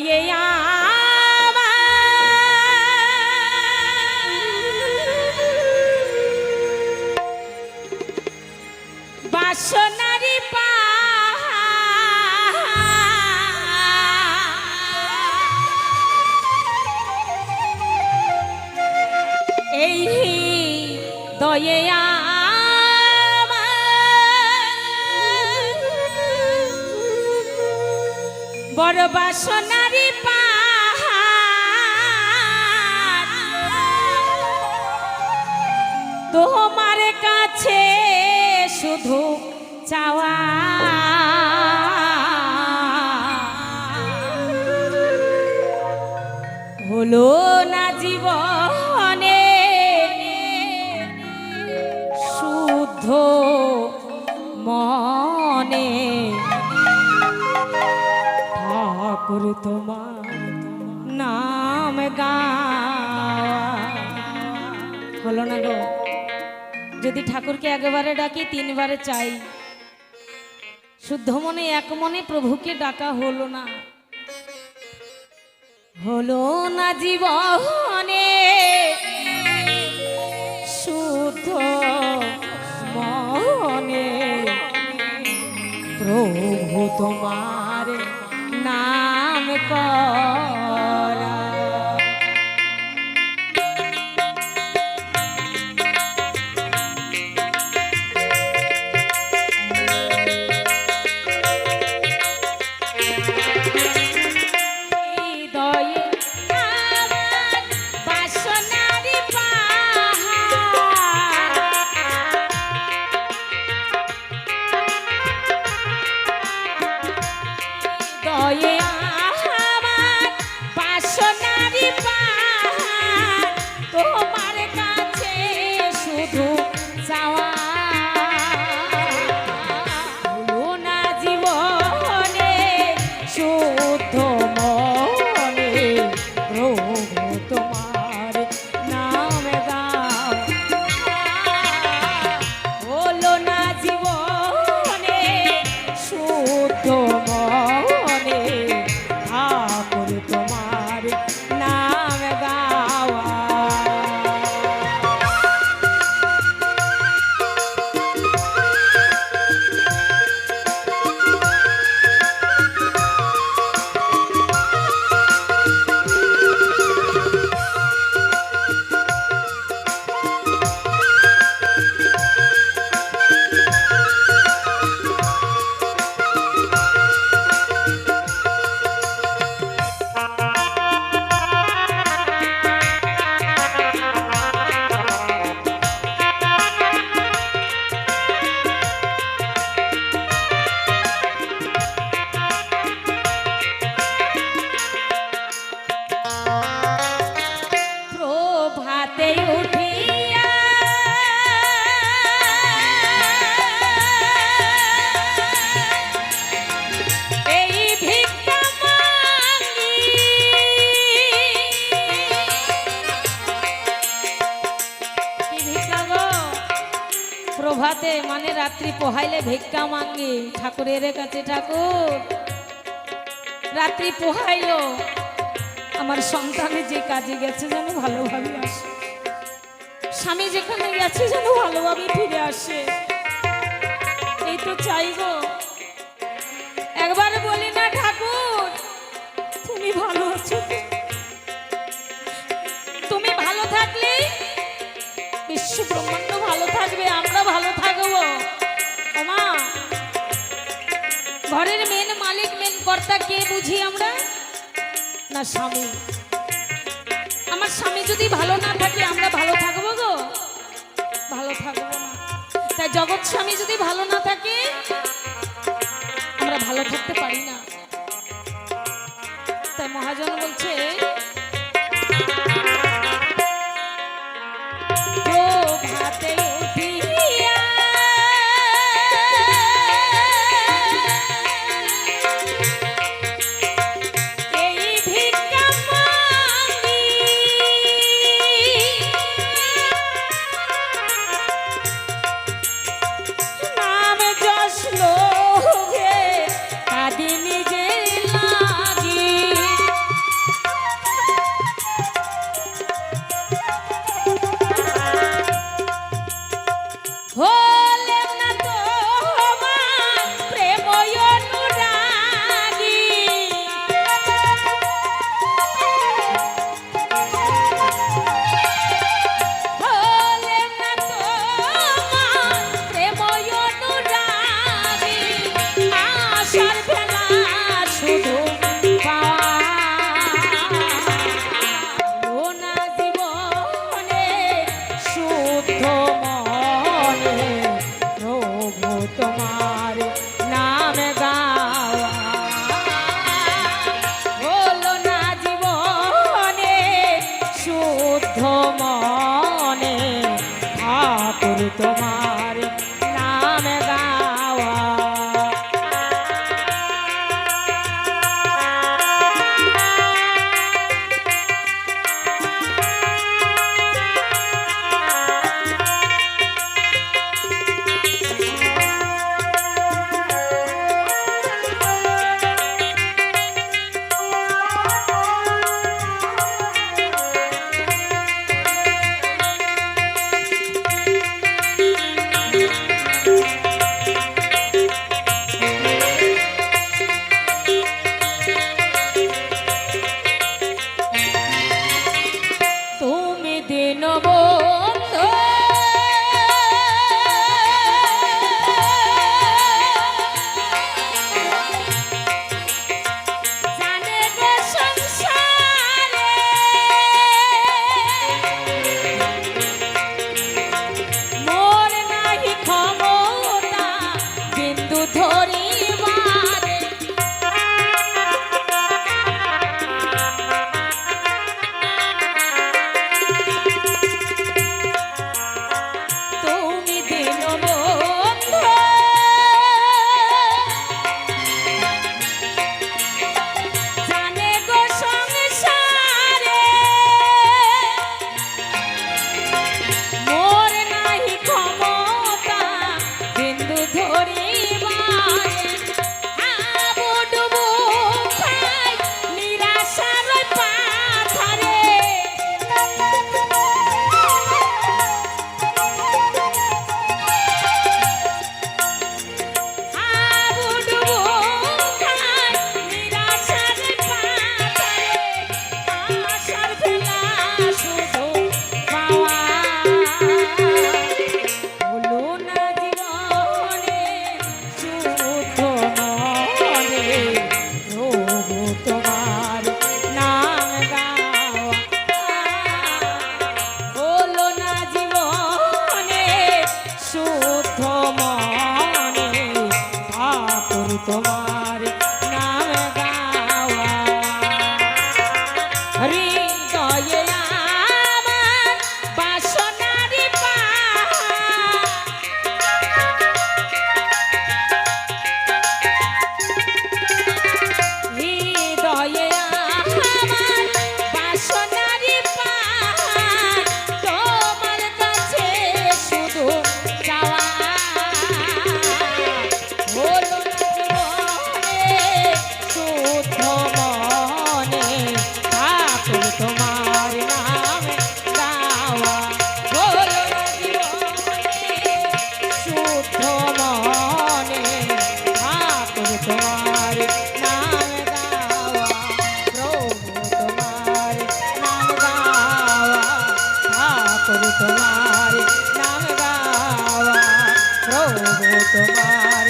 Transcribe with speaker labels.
Speaker 1: আমার। বাসনারি এই দয়ে বড় বাসনারি পাহাড়। তোমার কাছে শুধু চাওয়া। হলো না জীবনে তোমার নাম হলো না গো? যদি ঠাকুরকে একবারে ডাকি, তিনবারে চাই। শুদ্ধ মনে, এক মনে প্রভুকে ডাকা হলো না। হলো না জীবনে। পাহাড় রাত্রি পোহাইলে ভিক্ষা মাঙ্গি ঠাকুরের কাছে ঠাকুর। রাত্রি পোহাইলো। আমার সন্তানে যে কাজে গেছে যেন ভালোভাবে আসে। স্বামী যেখানে গেছে যেন ভালোভাবে ফিরে আসে। এই তো চাইব একবার বলি না ঠাকুর, তুমি ভালো আছো তুমি ভালো থাকলে বিশ্ব ব্রহ্মাণ্ড ভালো থাকবে আমরা ঘরের মেন মালিক মেন কর্তা কে বুঝি আমরা? না, স্বামী। আমার স্বামী যদি ভালো না থাকে, আমরা ভালো থাকব গো? ভালো থাকব না। তাই জগৎ স্বামী যদি ভালো না থাকে, আমরা ভালো থাকতে পারি না। তাই মহাজন বলছে মনে ঠাকুর তোমার তোমার প্রভু তোমার নাম গাওয়া প্রভু তোমার